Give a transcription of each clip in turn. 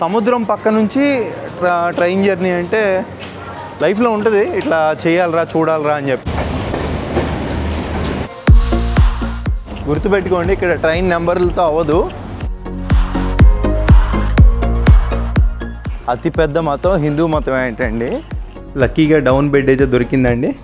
సముద్రం పక్క నుంచి ట్రా- ట్రైన్ జర్నీ అంటే లైఫ్లో ఉంటుంది. ఇట్లా చేయాలరా చూడాలరా అని చెప్పి. గుర్తుపెట్టుకోండి ఇక్కడ ట్రైన్ నెంబర్లతో అవ్వదు. అతిపెద్ద మతం హిందూ మతం ఏంటండి? లక్కీగా డౌన్ బెడ్ అయితే దొరికిందండి.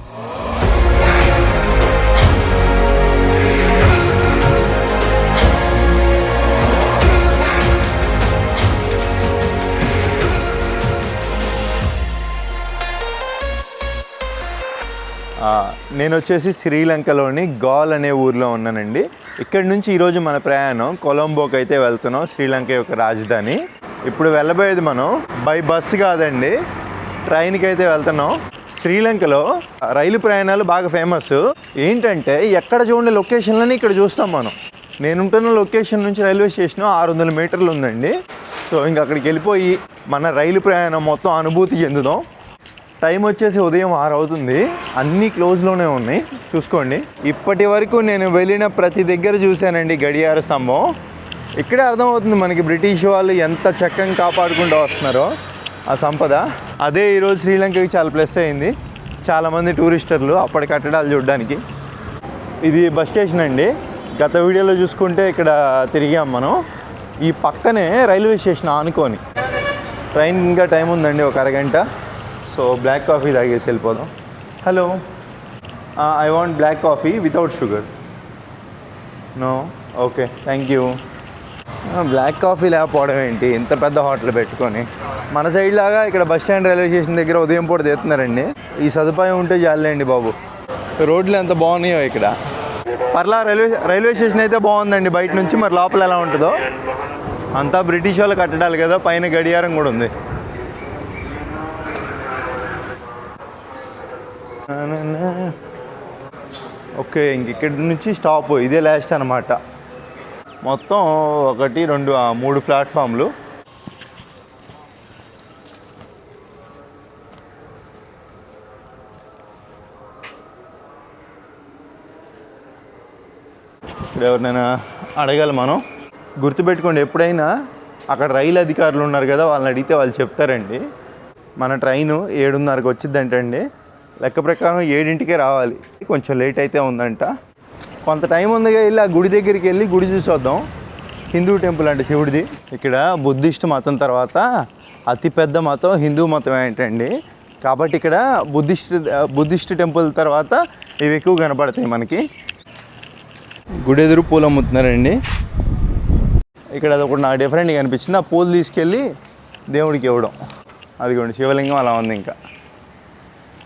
నేను వచ్చేసి శ్రీలంకలోని గాల్ అనే ఊర్లో ఉన్నానండి. ఇక్కడ నుంచి ఈరోజు మన ప్రయాణం కొలంబోకి అయితే వెళ్తున్నాం శ్రీలంక యొక్క రాజధాని. ఇప్పుడు వెళ్ళబోయేది మనం బై బస్సు కాదండి ట్రైన్కి అయితే వెళ్తున్నాం. శ్రీలంకలో రైలు ప్రయాణాలు బాగా ఫేమస్ ఏంటంటే ఎక్కడ చూడండి లొకేషన్లని ఇక్కడ చూస్తాం మనం. నేనుంటున్న లొకేషన్ నుంచి రైల్వే స్టేషన్ ఆరు వందల మీటర్లు ఉందండి. సో ఇంక అక్కడికి వెళ్ళిపోయి మన రైలు ప్రయాణం మొత్తం అనుభూతి చెందుదాం. టైం వచ్చేసి ఉదయం ఆరు అవుతుంది. అన్నీ క్లోజ్లోనే ఉన్నాయి. చూసుకోండి. ఇప్పటి వరకు నేను వెళ్ళిన ప్రతి దగ్గర చూశానండి గడియార స్తంభం. ఇక్కడే అర్థమవుతుంది మనకి బ్రిటిష్ వాళ్ళు ఎంత చక్కగా కాపాడుకుంటూ వస్తున్నారో ఆ సంపద. అదే ఈరోజు శ్రీలంకకి చాలా ప్లస్ అయింది. చాలామంది టూరిస్టర్లు అప్పటి కట్టడాలు చూడడానికి. ఇది బస్ స్టేషన్ అండి. గత వీడియోలో చూసుకుంటే ఇక్కడ తిరిగాం మనం. ఈ పక్కనే రైల్వే స్టేషన్ ఆనుకొని. ట్రైన్ ఇంకా టైం ఉందండి ఒక అరగంట. సో బ్లాక్ కాఫీ తాగేసి వెళ్ళిపోదాం. Hello. I want black coffee without sugar no okay thank you black coffee లేకపోవడం ఏంటి? ఇంత పెద్ద హోటల్ పెట్టుకొని. మన సైడ్ లాగా ఇక్కడ బస్ స్టాండ్ రైల్వే స్టేషన్ దగ్గర ఉదయం పూట తీస్తున్నారండి ఈ సదుపాయం ఉంటే చాలండి బాబు. రోడ్లు ఎంత బాగున్నాయో ఇక్కడ. పర్లా రైల్వే రైల్వే స్టేషన్ అయితే బాగుందండి. బయట నుంచి మరి లోపల ఎలా ఉంటుందో. అంతా బ్రిటిష్ వాళ్ళు కట్టడాలి కదా పైన గడియారం కూడా ఉంది. ఓకే ఇంక ఇక్కడి నుంచి స్టాప్ ఇదే లాస్ట్ అనమాట మొత్తం ఒకటి రెండు మూడు ప్లాట్ఫామ్లు ఇక్కడ ఎవరినైనా అడగాలి మనం. గుర్తుపెట్టుకోండి ఎప్పుడైనా అక్కడ రైలు అధికారులు ఉన్నారు కదా వాళ్ళని అడిగితే వాళ్ళు చెప్తారండి. మన ట్రైను ఏడున్నరకు వచ్చిందంటండి. లెక్క ప్రకారం ఏడింటికే రావాలి. కొంచెం లేట్ అయితే ఉందంట. కొంత టైం ఉందిగా వెళ్ళి ఆ గుడి దగ్గరికి వెళ్ళి గుడి చూసొద్దాం హిందూ టెంపుల్ అంటే శివుడిది. ఇక్కడ బుద్ధిస్ట్ మతం తర్వాత అతిపెద్ద మతం హిందూ మతం ఏంటండి? కాబట్టి ఇక్కడ బుద్ధిస్ట్ బుద్ధిస్ట్ టెంపుల్ తర్వాత ఇవి ఎక్కువ కనపడతాయి మనకి. గుడి ఎదురు పూలు అమ్ముతున్నారండి. ఇక్కడ అది ఒకటి నాకు డిఫరెంట్గా అనిపించింది. ఆ పూలు తీసుకెళ్ళి దేవుడికి ఇవ్వడం. అదిగోండి శివలింగం అలా ఉంది ఇంకా.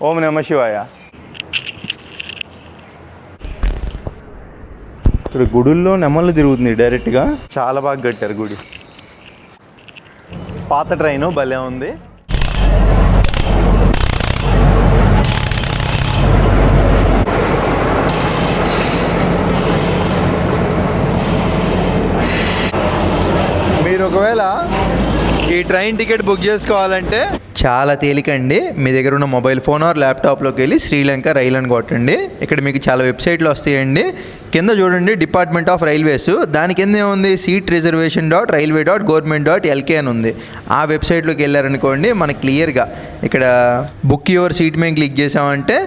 ఓం నమ శివాయ. ఇక్కడ గుడుల్లో నెమళ్ళు తిరుగుతుంది డైరెక్ట్గా. చాలా బాగా కట్టారు గుడి. పాత ట్రైను భలే ఉంది. మీరు ఒకవేళ ఈ ట్రైన్ టికెట్ బుక్ చేసుకోవాలంటే చాలా తేలికండి. మీ దగ్గర ఉన్న మొబైల్ ఫోన్ ఆర్ ల్యాప్టాప్లోకి వెళ్ళి శ్రీలంక రైలు అని కొట్టండి. ఇక్కడ మీకు చాలా వెబ్సైట్లు వస్తాయండి. కింద చూడండి డిపార్ట్మెంట్ ఆఫ్ రైల్వేస్. దాని కింద ఏముంది? Seat reservation dot railway dot government dot LK అని ఉంది. ఆ వెబ్సైట్లోకి వెళ్ళారనుకోండి మనకి క్లియర్గా ఇక్కడ బుక్ యువర్ సీట్ మేము క్లిక్ చేసామంటే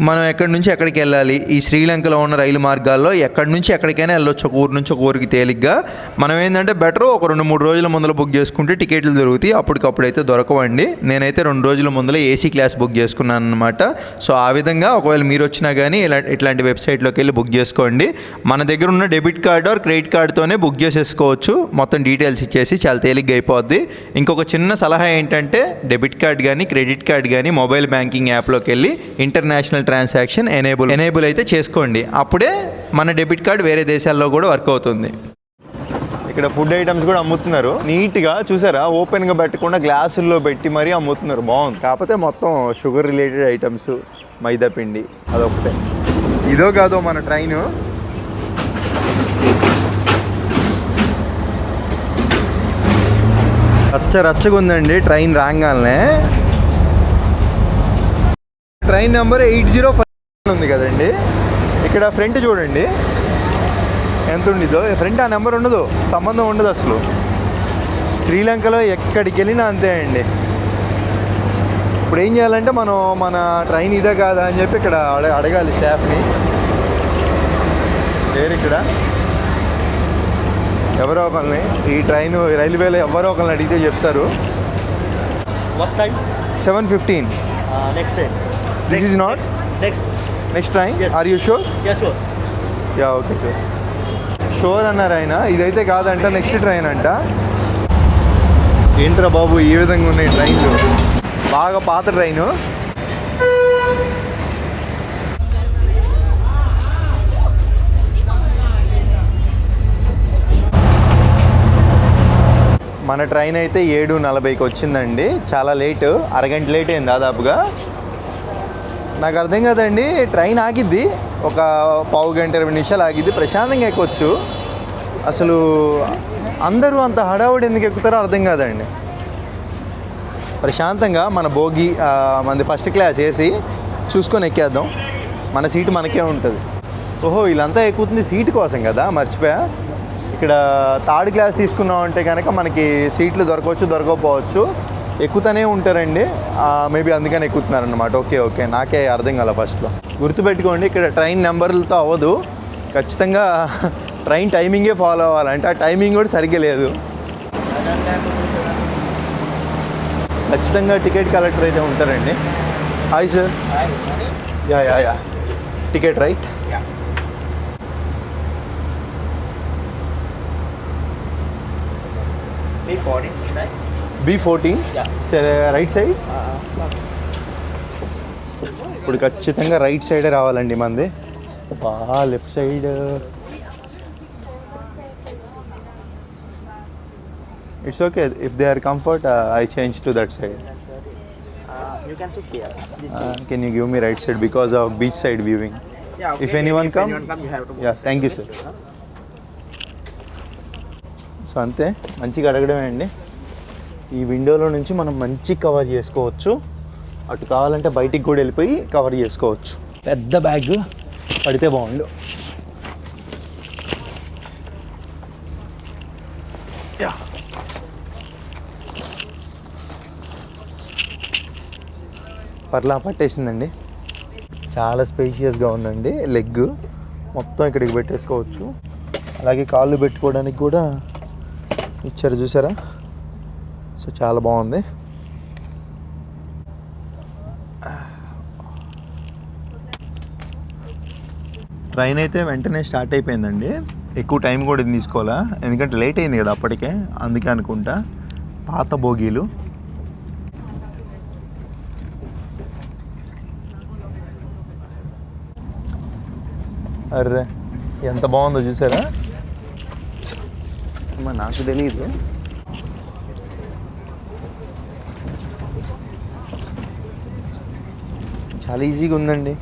మనం ఎక్కడి నుంచి ఎక్కడికి వెళ్ళాలి? ఈ శ్రీలంకలో ఉన్న రైలు మార్గాల్లో ఎక్కడి నుంచి ఎక్కడికైనా వెళ్ళొచ్చు ఒక ఊరు నుంచి ఒక ఊరికి తేలిగ్గా. మనం ఏంటంటే బెటర్ ఒక రెండు మూడు రోజుల ముందర బుక్ చేసుకుంటే టికెట్లు దొరుకుతాయి. అప్పటికప్పుడు అయితే దొరకవండి. నేనైతే రెండు రోజుల ముందర ఏసీ క్లాస్ బుక్ చేసుకున్నాను అనమాట సో ఆ విధంగా ఒకవేళ మీరు వచ్చినా కానీ ఇలా ఇట్లాంటి వెబ్సైట్లోకి వెళ్ళి బుక్ చేసుకోండి. మన దగ్గర ఉన్న డెబిట్ కార్డు ఆర్ క్రెడిట్ కార్డ్తోనే బుక్ చేసేసుకోవచ్చు. మొత్తం డీటెయిల్స్ ఇచ్చేసి చాలా తేలిగ్గా అయిపోద్ది. ఇంకొక చిన్న సలహా ఏంటంటే డెబిట్ కార్డ్ కానీ క్రెడిట్ కార్డ్ కానీ మొబైల్ బ్యాంకింగ్ యాప్లోకి వెళ్ళి ఇంటర్నేషనల్ ట్రాన్సాక్షన్ ఎనేబుల్ ఎనేబుల్ అయితే చేసుకోండి. అప్పుడే మన డెబిట్ కార్డ్ వేరే దేశాల్లో కూడా వర్క్ అవుతుంది. ఇక్కడ ఫుడ్ ఐటమ్స్ కూడా అమ్ముతున్నారు. నీట్గా చూసారా? ఓపెన్గా పెట్టకుండా గ్లాసుల్లో పెట్టి మరీ అమ్ముతున్నారు. బాగుంది. కాకపోతే మొత్తం షుగర్ రిలేటెడ్ ఐటమ్స్ మైదా పిండి అదొకటే ఇదో కాదో మన ట్రైన్. రచ్చ రచ్చగా ఉందండి ట్రైన్ రాగానే train number eight zero five ఉంది కదండి. ఇక్కడ ఫ్రంట్ చూడండి. ఎంత ఉండిదో ఫ్రంట్ ఆ నెంబర్ ఉండదు. సంబంధం ఉండదు అసలు. శ్రీలంకలో ఎక్కడికి వెళ్ళినా అంతే అండి. ఇప్పుడు ఏం చేయాలంటే మనం మన ట్రైన్ ఇదే కాదా అని చెప్పి ఇక్కడ అడ అడగాలి స్టాఫ్ని. లేరు ఇక్కడ? ఎవరో ఒకరిని ఈ ట్రైన్ రైల్వేలో ఎవరో ఒకరిని అడిగితే చెప్తారు? Seven fifteen. train. This is not Next. Next train Yes. Are you sure Yes, sir. Yeah okay sir sure అన్నారు ఆయన. ఇదైతే కాదంట నెక్స్ట్ ట్రైన్ అంట. ఏంట్రా బాబు ఈ విధంగా ఉన్నాయి ట్రైన్లు బాగా పాత ట్రైను మన ట్రైన్ అయితే ఏడు నలభైకి వచ్చిందండి. చాలా లేట్ అరగంట లేట్ అయింది దాదాపుగా. నాకు అర్థం కాదండి. ట్రైన్ ఆగిద్ది. ఒక పావు గంట ఇరవై నిమిషాలు ఆగిద్ది. ప్రశాంతంగా ఎక్కొచ్చు. అసలు అందరూ అంత హడావుడి ఎందుకు ఎక్కుతారో అర్థం కాదండి. ప్రశాంతంగా మన భోగి ఆ, మనది ఫస్ట్ క్లాస్ వేసి చూసుకొని ఎక్కేద్దాం. మన సీటు మనకే ఉంటుంది. ఓహో వీళ్ళంతా ఎక్కుతుంది సీటు కోసం కదా? మర్చిపోయా? ఇక్కడ థర్డ్ క్లాస్ తీసుకున్నాం అంటే కనుక మనకి సీట్లు దొరకవచ్చు దొరకకపోవచ్చు. ఎక్కుతూనే ఉంటారండి. మేబీ అందుకని ఎక్కుతున్నారనమాట ఓకే ఓకే. నాకే అర్థం కాల ఫస్ట్లో. గుర్తుపెట్టుకోండి ఇక్కడ ట్రైన్ నెంబర్లతో అవ్వదు. ఖచ్చితంగా ట్రైన్ టైమింగే ఫాలో అవ్వాలంటే ఆ టైమింగ్ కూడా సరిగ్గా లేదు. ఖచ్చితంగా టికెట్ కలెక్టర్ అయితే ఉంటారండి. Hi sir. Yeah yeah yeah. Ticket right? B14, right? B fourteen. Right side ఇప్పుడు ఖచ్చితంగా రైట్ సైడే రావాలండి మంది. బా left side it's okay if they are comfort I change to that side you can sit here. This is- can you give me right side because of beach side viewing yeah, if anyone if come- anyone come, you have to yeah thank you sir so అంతే. మంచిగా అడగడమే అండి. ఈ విండోలో నుంచి మనం మంచి cover చేసుకోవచ్చు. అటు కావాలంటే బయటికి కూడా వెళ్ళిపోయి కవర్ చేసుకోవచ్చు. పెద్ద బ్యాగ్ పడితే బాగుండు. యా. పర్లా పట్టేసిందండి. చాలా స్పేషియస్గా ఉందండి. లెగ్ మొత్తం ఇక్కడికి పెట్టేసుకోవచ్చు. అలాగే కాళ్ళు పెట్టుకోవడానికి కూడా ఇచ్చారు చూసారా? సో చాలా బాగుంది. ట్రైన్ అయితే వెంటనే స్టార్ట్ అయిపోయిందండి. ఎక్కువ టైం కూడా ఇది తీసుకోవాలా? ఎందుకంటే లేట్ అయింది కదా అప్పటికే. అందుకే అనుకుంటా. పాత బోగీలు. అర్రే ఎంత బాగుందో చూసారా? నాకు తెలియదు చాలా ఈజీగా ఉందండి.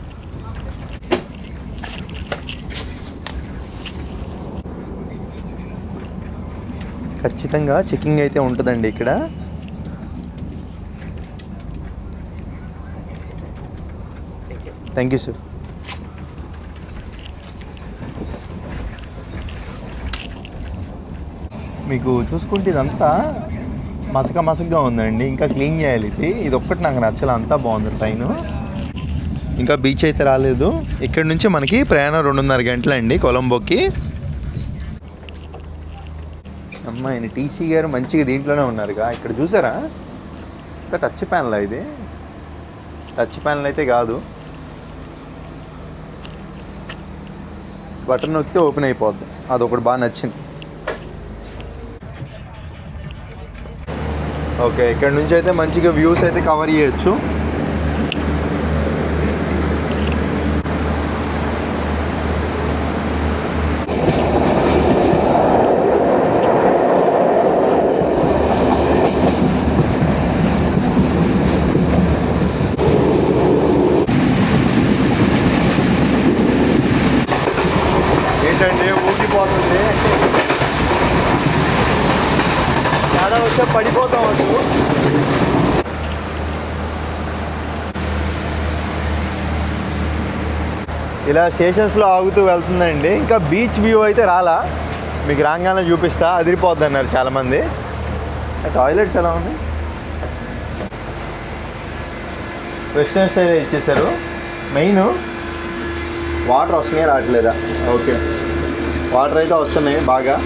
ఖచ్చితంగా చెకింగ్ అయితే ఉంటుందండి ఇక్కడ. Thank you sir. మీకు చూసుకుంటే ఇదంతా మసక మసకగా ఉందండి. ఇంకా క్లీన్ చేయాలి ఇది. ఇది ఒక్కటి నాకు నచ్చలే అంతా బాగుంది ట్రైన్ ఇంకా బీచ్ అయితే రాలేదు. ఇక్కడ నుంచి మనకి ప్రయాణం రెండున్నర గంటలండి కొలంబోకి. అమ్మాయిని టీసీ గారు మంచిగా దీంట్లోనే ఉన్నారుగా. ఇక్కడ చూసారా? ఇంకా టచ్ ప్యానల్ ఇది. టచ్ ప్యానల్ అయితే కాదు. బటన్ నొక్కితే ఓపెన్ అయిపోద్ది. అదొకటి బాగా నచ్చింది. ఓకే ఇక్కడ నుంచి అయితే మంచిగా వ్యూస్ అయితే కవర్ చేయొచ్చు ఏంటండి ఊగిపోతుంది చాలా పడిపోతాం అసలు. ఇలా స్టేషన్స్లో ఆగుతూ వెళ్తుందండి. ఇంకా బీచ్ వ్యూ అయితే రాలా. మీకు రాగానే చూపిస్తా. అదిరిపోద్ది అన్నారు చాలామంది. టాయిలెట్స్ ఎలా ఉంది వెస్ట్రన్ స్టైల్ ఇచ్చేసారు మెయిన్ వాటర్ వస్తున్నాయి రావట్లేదా? ఓకే వాటర్ అయితే వస్తున్నాయి బాగా.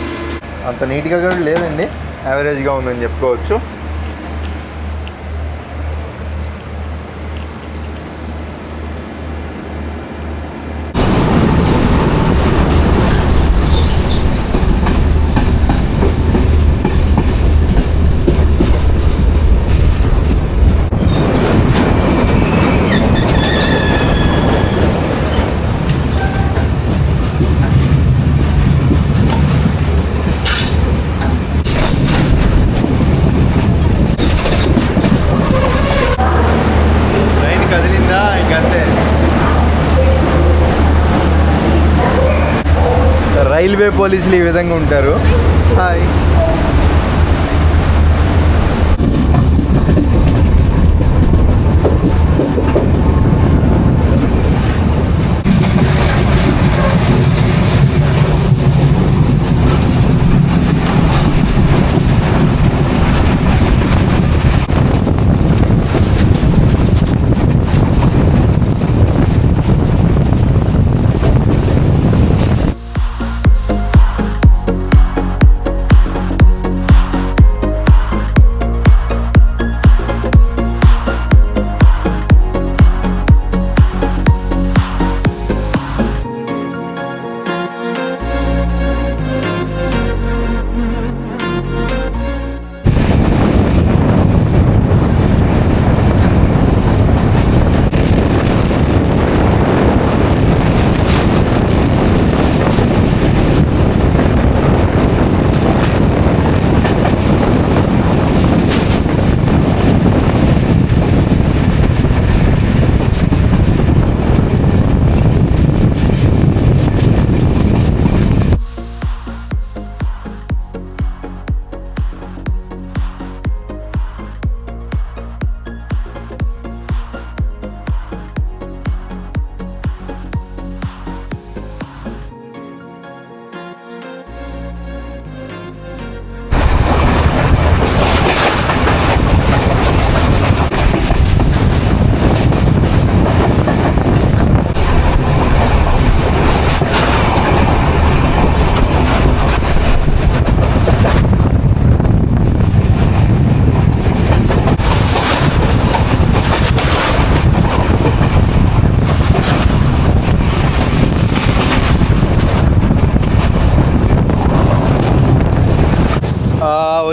అంత నీట్గా కూడా లేదండి. యావరేజ్గా ఉందని చెప్పుకోవచ్చు. రైల్వే పోలీసులు ఈ విధంగా ఉంటారు.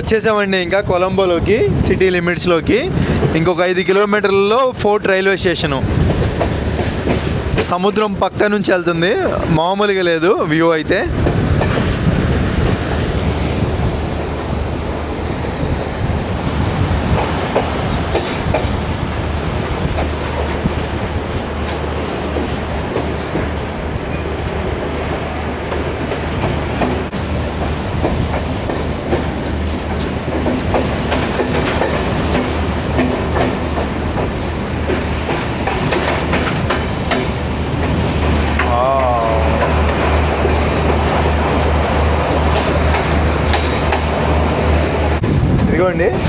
వచ్చేసామండి ఇంకా కొలంబోలోకి సిటీ లిమిట్స్లోకి. ఇంకొక ఐదు కిలోమీటర్లలో ఫోర్ట్ రైల్వే స్టేషను. సముద్రం పక్క నుంచి వెళ్తుంది. మామూలుగా లేదు వ్యూ అయితే.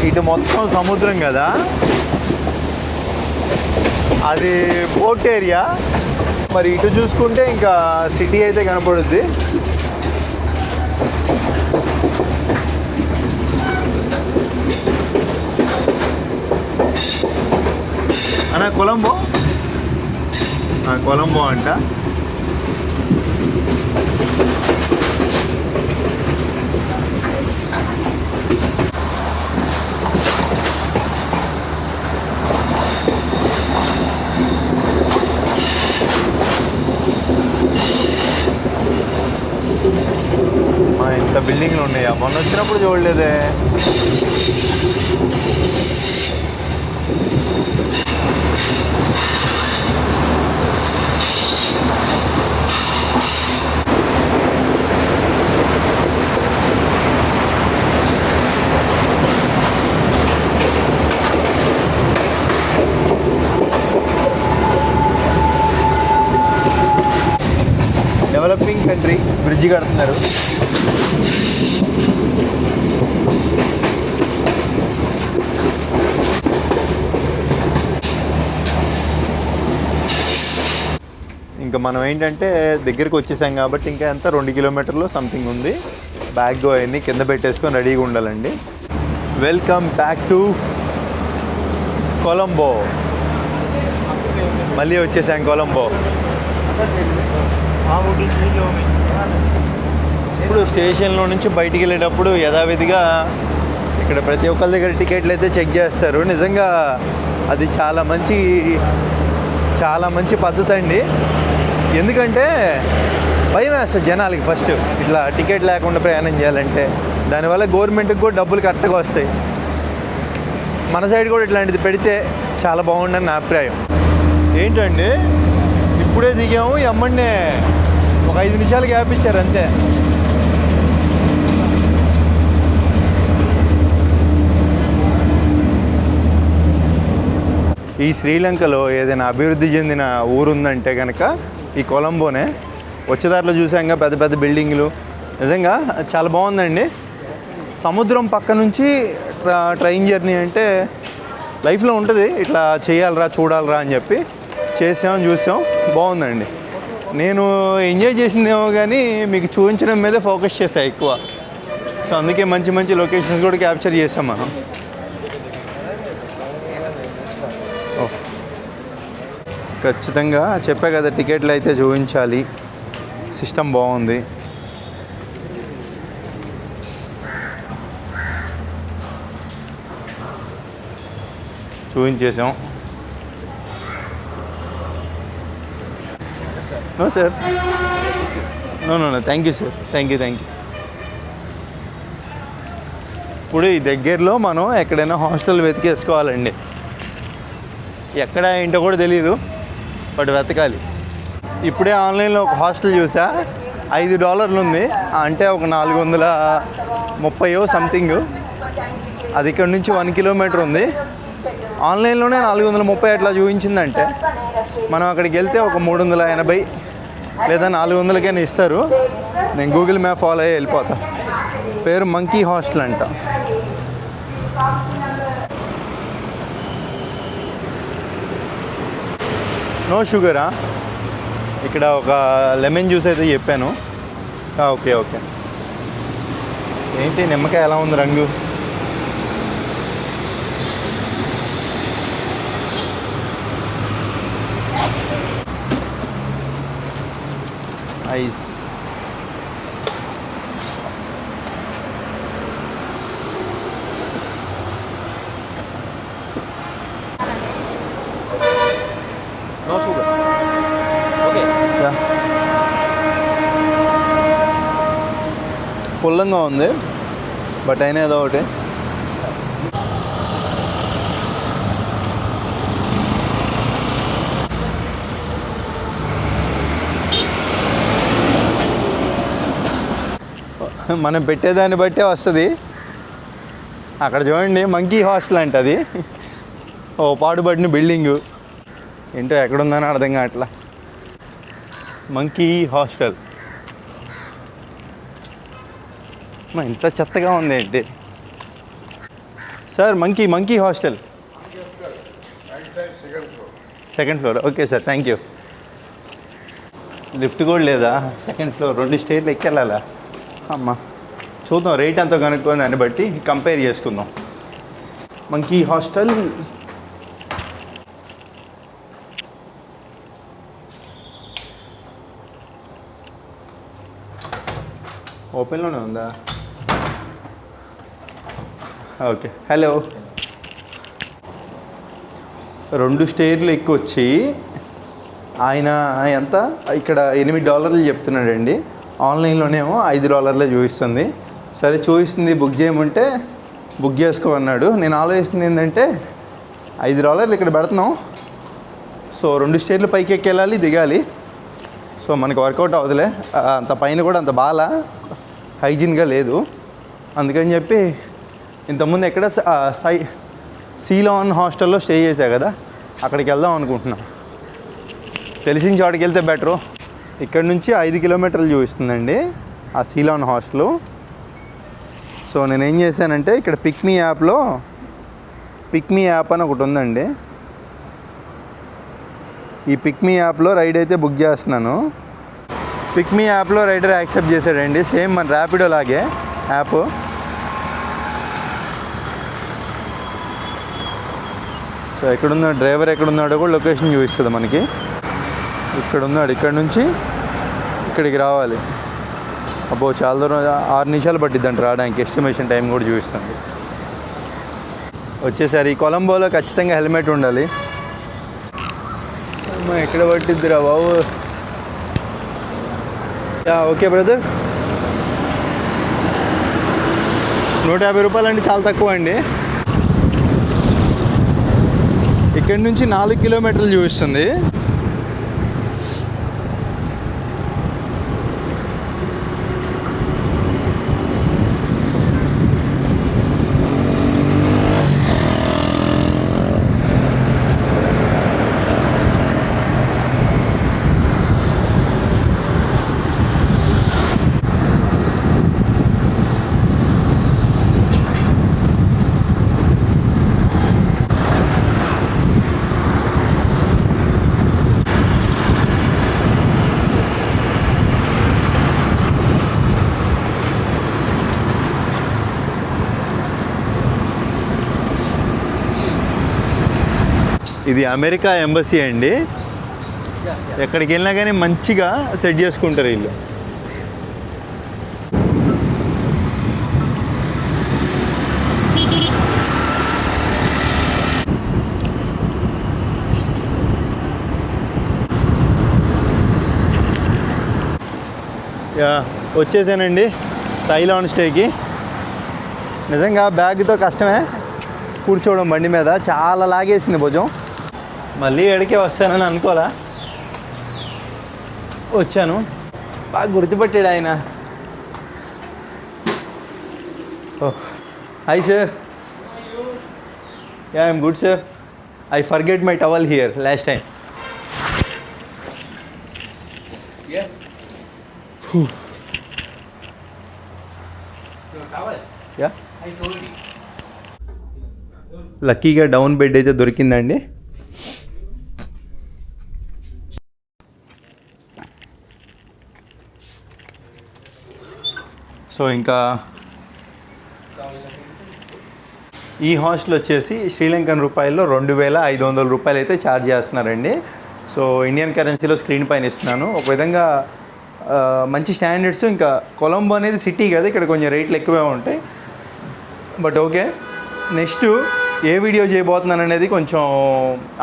ఇటు మొత్తం సముద్రం కదా? అది పోర్ట్ ఏరియా. మరి ఇటు చూసుకుంటే ఇంకా సిటీ అయితే కనపడుద్ది. అన్న కొలంబో? కొలంబో అంట మా ఇంత బిల్డింగ్లు ఉన్నాయా? మొన్న వచ్చినప్పుడు చూడలేదే. డెవలపింగ్ కంట్రీ బ్రిడ్జి కడుతున్నారు ఇంకా మనం ఏంటంటే దగ్గరికి వచ్చేసాం కాబట్టి ఇంకా ఎంత రెండు కిలోమీటర్లు సంథింగ్ ఉంది. బ్యాగ్ అవన్నీ కింద పెట్టేసుకొని రెడీగా ఉండాలండి. వెల్కమ్ బ్యాక్ టు కొలంబో మళ్ళీ వచ్చేసాం కొలంబో ఇప్పుడు స్టేషన్లో నుంచి బయటికి వెళ్ళేటప్పుడు యథావిధిగా ఇక్కడ ప్రతి ఒక్కరి దగ్గర టికెట్లు అయితే చెక్ చేస్తారు. నిజంగా అది చాలా మంచి చాలా మంచి పద్ధతి అండి. ఎందుకంటే భయం వేస్తుంది జనాలకి ఫస్ట్ ఇట్లా టికెట్ లేకుండా ప్రయాణం చేయాలంటే. దానివల్ల గవర్నమెంట్కి కూడా డబ్బులు కరెక్ట్గా వస్తాయి. మన సైడ్ కూడా ఇట్లాంటిది పెడితే చాలా బాగుండని నా అభిప్రాయం. ఏంటండి? ఇప్పుడే దిగాము ఎమ్మన్నే ఒక ఐదు నిమిషాలు గ్యాప్ ఇచ్చారు అంతే. ఈ శ్రీలంకలో ఏదైనా అభివృద్ధి చెందిన ఊరు ఉందంటే కనుక ఈ కొలంబోనే. వచ్చేదారిలో చూసాక పెద్ద పెద్ద బిల్డింగ్లు. నిజంగా చాలా బాగుందండి. సముద్రం పక్క నుంచి ట్రైన్ జర్నీ అంటే లైఫ్లో ఉంటుంది. ఇట్లా చేయాలరా చూడాలరా అని చెప్పి చేసాం చూసాం. బాగుందండి. నేను ఎంజాయ్ చేసిందేమో కానీ మీకు చూపించడం మీదే ఫోకస్ చేశాను ఎక్కువ. సో అందుకే మంచి మంచి లొకేషన్స్ కూడా క్యాప్చర్ చేసాం మనం. ఖచ్చితంగా. చెప్పా కదా టికెట్లు అయితే చూపించాలి. సిస్టమ్ బాగుంది. చూపించేసాం. No sir no no no thank you sir thank you thank you ఇప్పుడు ఈ దగ్గరలో మనం ఎక్కడైనా హాస్టల్ వెతికేసుకోవాలండి. ఎక్కడ ఏంటో కూడా తెలియదు వాడు వెతకాలి. ఇప్పుడే ఆన్లైన్లో ఒక హాస్టల్ చూసా. ఐదు డాలర్లు ఉంది. అంటే ఒక నాలుగు వందల ముప్పయో సంథింగ్. అది ఇక్కడ నుంచి వన్ కిలోమీటర్ ఉంది. ఆన్లైన్లోనే నాలుగు వందల ముప్పై అట్లా చూపించిందంటే మనం అక్కడికి వెళ్తే ఒక మూడు వందల ఎనభై లేదా నాలుగు వందలకైనా ఇస్తారు. నేను గూగుల్ మ్యాప్ ఫాలో అయ్యి వెళ్ళిపోతా. పేరు మంకీ హాస్టల్ అంట. నో షుగరా ah? ఇక్కడ ఒక లెమన్ జ్యూస్ అయితే చెప్పాను. Okay okay. ఏంటి నిమ్మకాయ ఎలా ఉంది రంగు? Ice No sugar. Okay. Yeah. పుల్లంగా ఉంది బట్ అయినా ఏదో ఒకటి. మనం పెట్టేదాన్ని బట్టే వస్తుంది. అక్కడ చూడండి మంకీ హాస్టల్ అంట అది. ఓ పాడుబడిన బిల్డింగు. ఏంటో ఎక్కడుందని అర్థం కావట్లా. Monkey hostel. మా ఇంత చెత్తగా ఉంది ఏంటి? Sir monkey monkey hostel. Second floor. Okay sir thank you lift కూడా లేదా? సెకండ్ ఫ్లోర్ రెండు స్టేర్లు ఎక్కెళ్ళాలా అమ్మా. చూద్దాం రేట్ ఎంతో కనుక్కొని దాన్ని బట్టి కంపేర్ చేసుకుందాం. Monkey hostel. ఓపెన్లోనే ఉందా? ఓకే. హలో. రెండు స్టేర్లు ఎక్కువ వచ్చి ఆయన ఎంత? ఇక్కడ ఎనిమిది డాలర్లు చెప్తున్నాడండి. ఆన్లైన్లోనేమో ఐదు డాలర్లే చూపిస్తుంది. సరే చూపిస్తుంది బుక్ చేయమంటే బుక్ చేసుకో అన్నాడు నేను ఆలోచిస్తుంది ఏంటంటే ఐదు డాలర్లు ఇక్కడ పెడుతున్నాం. సో రెండు స్టేర్లు పైకి ఎక్కెళ్ళాలి దిగాలి. సో మనకి వర్కౌట్ అవ్వదులే అంత పైన కూడా అంత బాగా హైజీన్గా లేదు. అందుకని చెప్పి ఇంతకుముందు ఎక్కడ సై సీలాన్ హాస్టల్లో స్టే చేశా కదా అక్కడికి వెళ్దాం అనుకుంటున్నాం. తెలిసిన చోటుకి వెళ్తే బెటరు. ఇక్కడ నుంచి ఐదు కిలోమీటర్లు చూపిస్తుందండి ఆ సీలాన్ హాస్టల్. సో నేను ఏం చేశానంటే ఇక్కడ పిక్మీ యాప్లో పిక్మీ యాప్ అని ఒకటి ఉందండి. ఈ పిక్మీ యాప్లో రైడ్ అయితే బుక్ చేస్తున్నాను. పిక్మీ యాప్లో రైడర్ యాక్సెప్ట్ చేశాడండి. సేమ్ మన ర్యాపిడో లాగే యాప్. సో ఎక్కడున్న డ్రైవర్ ఎక్కడున్నాడో కూడా లొకేషన్ చూపిస్తుంది మనకి. ఇక్కడ ఉన్నాడు ఇక్కడ నుంచి ఇక్కడికి రావాలి. అబ్బో చాలా దూరం ఆరు నిమిషాలు పట్టిద్దంట రావడానికి. ఎస్టిమేషన్ టైం కూడా చూపిస్తుంది. వచ్చేసరి కొలంబోలో ఖచ్చితంగా హెల్మెట్ ఉండాలి. ఎక్కడ పట్టిద్దిరా బాబు? Yeah, okay brother. నూట యాభై రూపాయలు అంటే చాలా తక్కువ అండి. ఇక్కడ నుంచి నాలుగు కిలోమీటర్లు చూపిస్తుంది. ఇది అమెరికా ఎంబసీ అండి. ఎక్కడికి వెళ్ళినా కానీ మంచిగా సెట్ చేసుకుంటారు వీళ్ళు. యా వచ్చేసానండి సైలాన్ స్టేకి. నిజంగా బ్యాగ్తో కష్టమే. కూర్చోవడం బండి మీద. చాలా లాగేసింది భుజం. మళ్ళీ ఎడికే వస్తానని అనుకోలా. వచ్చాను. బాగా గుర్తుపట్టాడు ఆయన. ఓ hi sir yeah I'm good sir I forget my towel here last time. Yeah. లక్కీగా డౌన్ బెడ్ అయితే దొరికిందండి. సో ఇంకా ఈ హాస్టల్ వచ్చేసి శ్రీలంకన్ రూపాయల్లో రెండు వేల ఐదు వందల రూపాయలు అయితే ఛార్జ్ చేస్తున్నారండి. సో ఇండియన్ కరెన్సీలో స్క్రీన్ పైన ఇస్తున్నాను. ఒక విధంగా మంచి స్టాండర్డ్స్ ఇంకా కొలంబో అనేది సిటీ కదా ఇక్కడ కొంచెం రేట్లు ఎక్కువే ఉంటాయి. బట్ ఓకే నెక్స్ట్ ఏ వీడియో చేయబోతున్నాను అనేది కొంచెం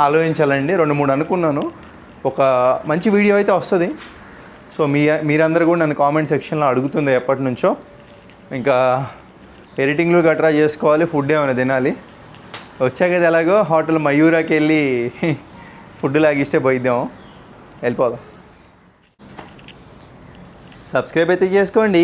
ఆలోచించాలండి. రెండు మూడు అనుకున్నాను. ఒక మంచి వీడియో అయితే వస్తుంది. సో మీ మీరందరూ కూడా నన్ను కామెంట్ సెక్షన్లో అడుగుతుంది ఎప్పటి నుంచో. ఇంకా ఎడిటింగ్లు గట్రా చేసుకోవాలి ఫుడ్ ఏమైనా తినాలి. వచ్చాక ఎలాగో హోటల్ మయూరాకి వెళ్ళి ఫుడ్ లాగిస్తే పోయిద్దాం. వెళ్ళిపోదాం. సబ్స్క్రైబ్ అయితే చేసుకోండి.